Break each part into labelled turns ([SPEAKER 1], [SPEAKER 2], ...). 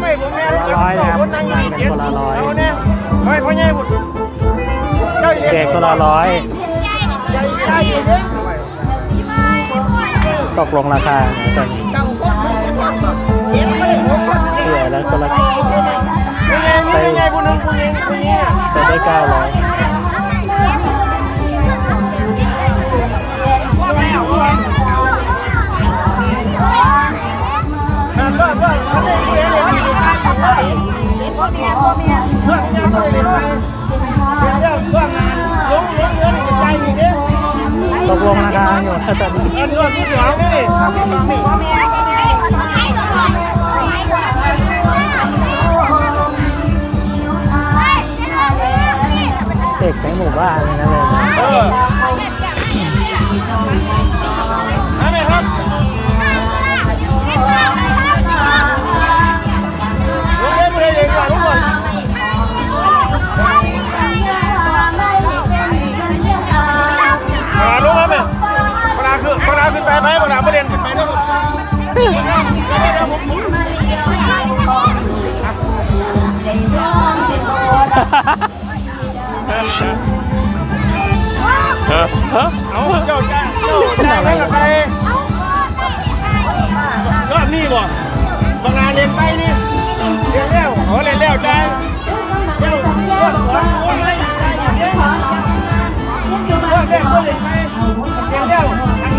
[SPEAKER 1] ไม่ผมแม่
[SPEAKER 2] ละร้อยนะครับ
[SPEAKER 1] คนนั่งเจ็ด
[SPEAKER 2] คนละร้อย
[SPEAKER 1] เอาเนี่ยเฮ้ยพ่อใหญ่บุตรเจ้า
[SPEAKER 2] เด็กคนละร้อยตกลงราคาเนี่ยตอนนี้เสียแล้วคนละ
[SPEAKER 1] เป็นไงมีเป็นไงผู้นึงผู้หญิงผู้หญิงอะ
[SPEAKER 2] ใส่ได้เก้าร้อย
[SPEAKER 1] ลงรา
[SPEAKER 2] คาอยู่นะตอนนี้า
[SPEAKER 1] ที่สองนี่
[SPEAKER 2] เด็กในหมู่บ้านเลยนะเลย
[SPEAKER 1] เออนั่นเองครับลุงเล่นมือเองก่อนลุงก่อนม เวลาขึ้นเวลาขึ้นไปไหมเวลาประเด็นขึ้นไปนะลูกเอาเจ้าจ้าเจ้าจ้าให้กับใครรอบนี้บ่บางงานเรียนไปนี่เรียนแล้วขอเรียนแล้วจ้าเจ้าเจ้าสอนโอ้ยใจอย่างเดียวเรื่องแรกก็เรียนไปเรียนแล้วทาง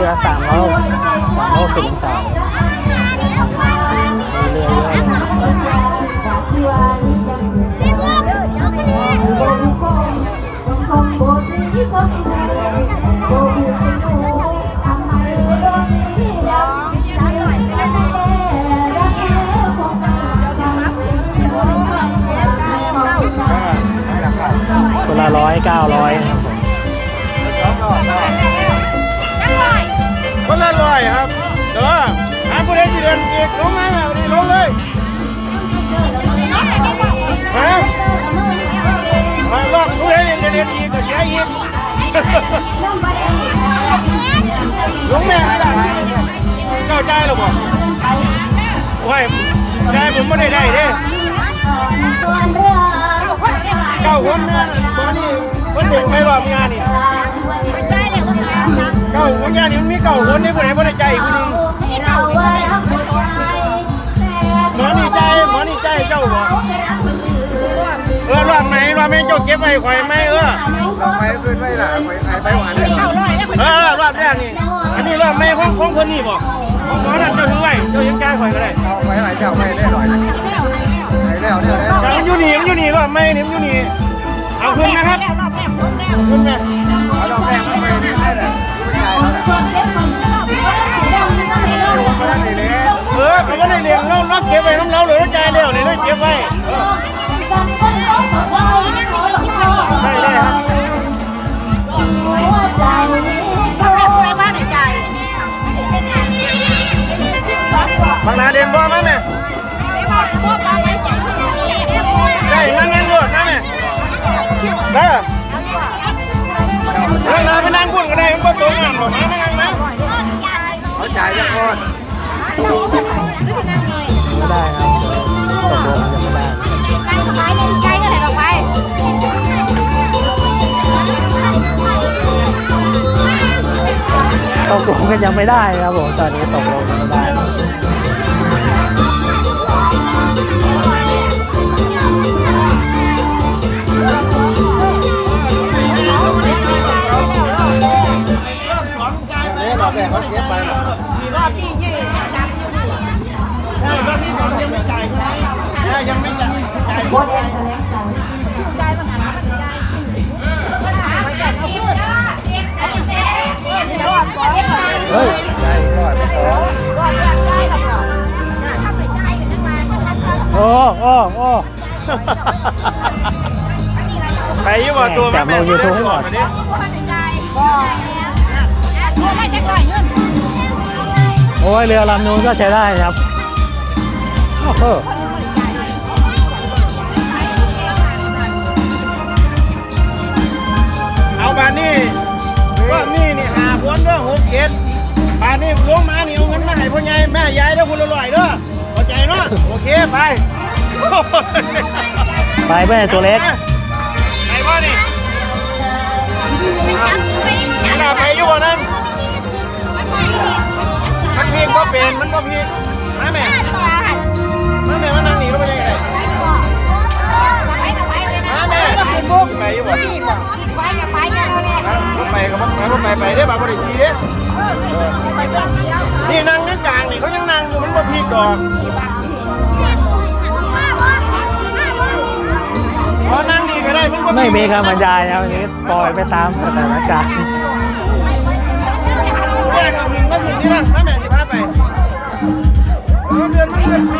[SPEAKER 1] รือ
[SPEAKER 2] สามร้อยสามร้อยสิบสามมีเรือเยอะคนละร้อยเก้าร้อย
[SPEAKER 1] หาผู้ใดที่เรียนอีกลงมาแบบนี้ลงเลยฮะมารอบผู้ใดเรียนจะเรียนอีกก็เสียอีกลงแม่ให้ได้เข้าใจหรือเปล่าโอ้ยใจผมไม่ได้ได้เด้เก้าคนนะตอนนี้คนเด็กไม่รอบงานนี่เก้าคนงานนี่มันมีเก้าคนนี่ผู้ใดไม่ได้ใจอีกคนนึง รอบไหนรอบไหนเจ้าเก็บไว้ข่อยไหมเออ
[SPEAKER 3] ไปขึ้นไม่ล่ะไปไปไปหวานเลย
[SPEAKER 1] เออรอบแรกนี่อันนี้รอบไหนของของคนนี่บ่ของหมอนั่นเจ้าถือไว้เจ้ายังจ่ายข่อยก็ได้
[SPEAKER 3] เอาไปหลายเจ้าไปได้หน่อยไปแล้วเนี่ยแล้ว
[SPEAKER 1] มันอยู่นี่มันอยู่นี่รอบไหนนี่มันอยู่นี่เอาขึ้นนะครับขึ้นไหม
[SPEAKER 3] เอาดอกแรกไม่ได้ไม่ได้เลย
[SPEAKER 1] เออเขาก็ได้เรียนเราเราเก็บไว้น้ำเราเหลือเราจ่ายแล้วนี่เราเก็บไว้ บางนาเรียนบ่มั้ยแม่ได้งั้นงั้นรวดนะแม่ได้บางนาไปนั่งพูดก็ได้มันก็ตรงงานหรอกมาไม่งั้นนะ
[SPEAKER 3] เขาจ่ายจะก่อน
[SPEAKER 2] ไม่ได้ครับตกลงยังไม่ได้ตกลงกันยังไม่ได้ครับผมตอนนี้ตกลงกันไม่ได้
[SPEAKER 3] เนี่ยดอกแรกเขาเสียไปหรอ
[SPEAKER 1] รอบที่ยี่ใช่รอบที่สองยังไม่จ่ายใช่ไหมใช่ยังไม่จ่ายจ่ายคนไป
[SPEAKER 2] เฮ้ย
[SPEAKER 3] ใจรอดไม่ต่อ
[SPEAKER 2] โอ้โอ้โอ้
[SPEAKER 1] ไปอยี่บ่ตัว
[SPEAKER 2] จับลง YouTube ให้หมด
[SPEAKER 1] วันนี้
[SPEAKER 2] โอ้ยเรือลำนู้นก็ใช้ได้ครับโอ้โห
[SPEAKER 1] เอาบานนี่ก็นี่นี่หาพวนเด้อหกเจ็ดบานนี่ลงมานี่เอาเงินมาให้พ่อใหญ่แม่ยายเด้อคุณละร้อยเด้อเข้าใจเนาะโอเคไป
[SPEAKER 2] ไปเพื่อนตัวเล็ก
[SPEAKER 1] ไปบ่นี่นี่ล่ะไปอยู่บ่นั่นมัน บ่เป็นมันบ่พีกมาแม่แม่มานั่งนี่แล้วไปยังไงมาแม่ไปอยู่บ่ไปก็บ่ไปไปไปเด้บ่บ่ได้ขี่เด้นี่นั่งในกลางนี่เขายังนั่งอยู่มันบ่พีกดอกพอนั่งนี่ก็ได้มันบ่
[SPEAKER 2] ไม่มีคำบรรยายนะวันนี้ปล่อยไปตามสถานการณ์
[SPEAKER 1] แม่ก็ถึงก็ถึงนี่นะมาแม่สิพาไป อ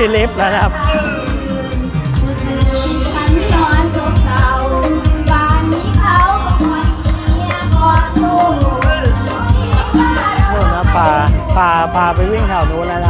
[SPEAKER 1] ป
[SPEAKER 2] ลา
[SPEAKER 4] ย
[SPEAKER 2] ไปที่ลิฟต์แล้วนะครับ
[SPEAKER 4] ฉันนอนสุขเราบ้านนี้เขาก็คอยเมียกอดลูก
[SPEAKER 2] นู่นนะพาพาพาไปวิ่งแถวนู้นแล้วนะ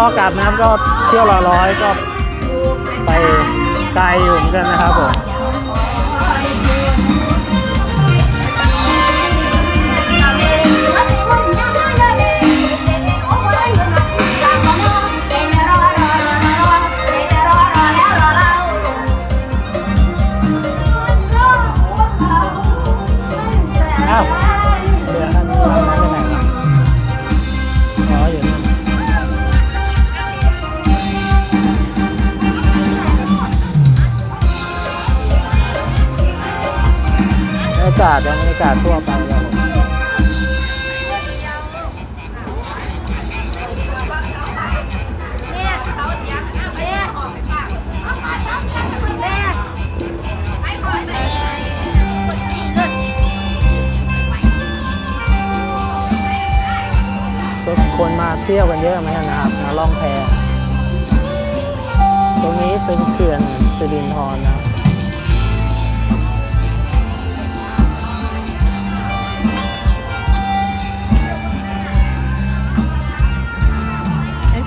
[SPEAKER 4] ใจนี่
[SPEAKER 2] รอกาศนะครับก็เที่ยวละร้อยก็ไปไกลอยู่เหมือนกันนะครับผม กาศยังบรรยากาศทั่วไปครับผมก็คนมาเที่ยวกันเยอะเหมนะครับ มาล่องแพตรงนี้เป็นเขื่อนสิรินธรนะ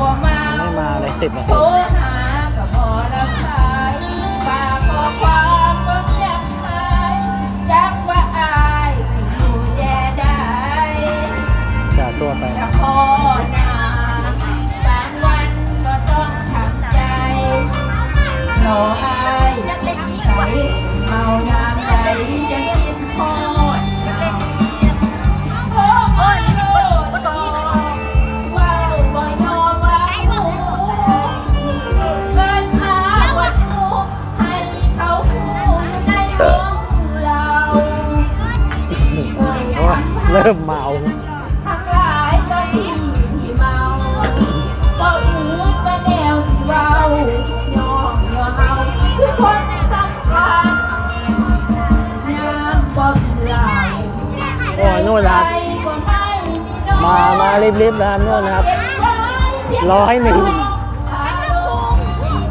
[SPEAKER 2] บ่
[SPEAKER 4] คิดฮอดเขาทักน้องบ่เมื่อตอนเมาเกินมา
[SPEAKER 2] สิบนา
[SPEAKER 4] โทร
[SPEAKER 2] ที
[SPEAKER 4] หาก็พอรับสายฝากข้อความก็แยบหายจักว่าอายไม่อยู่แย่ได้
[SPEAKER 2] จะตัวไป
[SPEAKER 4] จะพอนาบางวันก็ต้องทำใจรออายใจ ริ่มเมาทั้งหลายก็ที่ที่เมาก็อือก็แนวที่เว้าย่องย่อเฮาคือคนสำคัญยามบ่กินเหล้า
[SPEAKER 2] โอ้ยนู่นนะครับ
[SPEAKER 4] ใจก็ไม่มีน้อย
[SPEAKER 2] มามารีบๆนะครับนู่นนะครับ
[SPEAKER 4] เก็บไว้เพียง
[SPEAKER 2] รอให้หนึ่ง
[SPEAKER 4] อารมณ์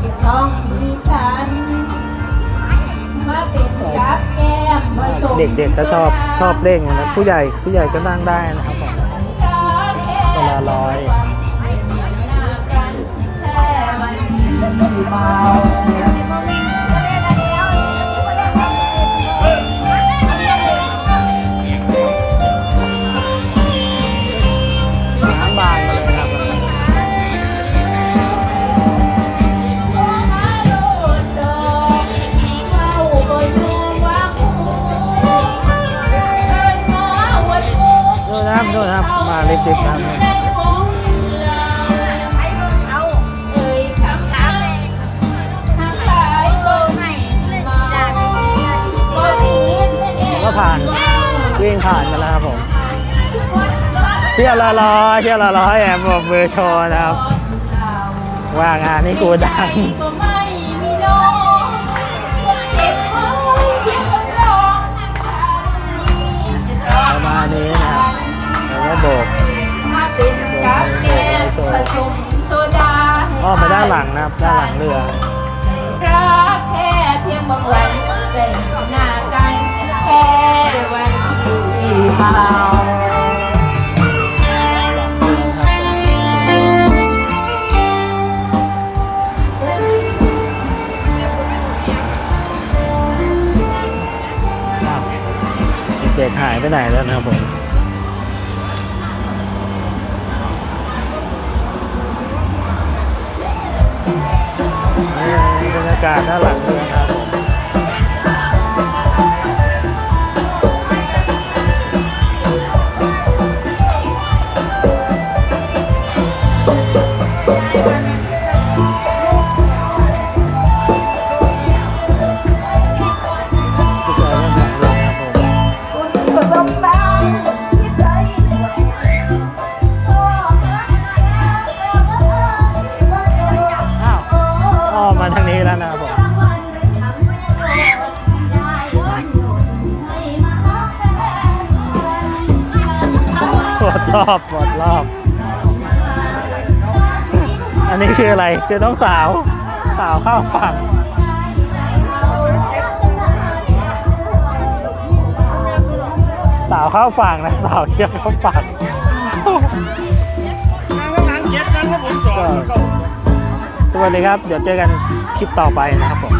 [SPEAKER 4] ที่ต้องมีฉันมาเป็นกับแก้มผสม
[SPEAKER 2] เด็กๆก็ชอบ ชอบเล่นนะผู้ใหญ่ผู้ใหญ่ก็นั่งได้นะครับผมเวลาลอย นะครับมารีบๆนะครับก็ผ่านวิ่งผ่านกันแล้วครับผมเที่ยวละร้อยเที่ยวละร้อยแอบบอกเบอร์โชว์นะครับ ว่างานนี้กูดัง
[SPEAKER 4] หายไป
[SPEAKER 2] ไหนแล้วนะครับผมบรรยากาศด้านหลัง ดรอบปวดรอบ อันนี้คืออะไร คือต้องสาว สาวเข้าฝั่งสาวเข้าฝั่งนะสาวเชือกเข้าฝั่ง
[SPEAKER 1] งานเจ็ดนั้นครับผมสอน
[SPEAKER 2] สวัสดีครับ เดี๋ยวเจอกันคลิปต่อไปนะครับผม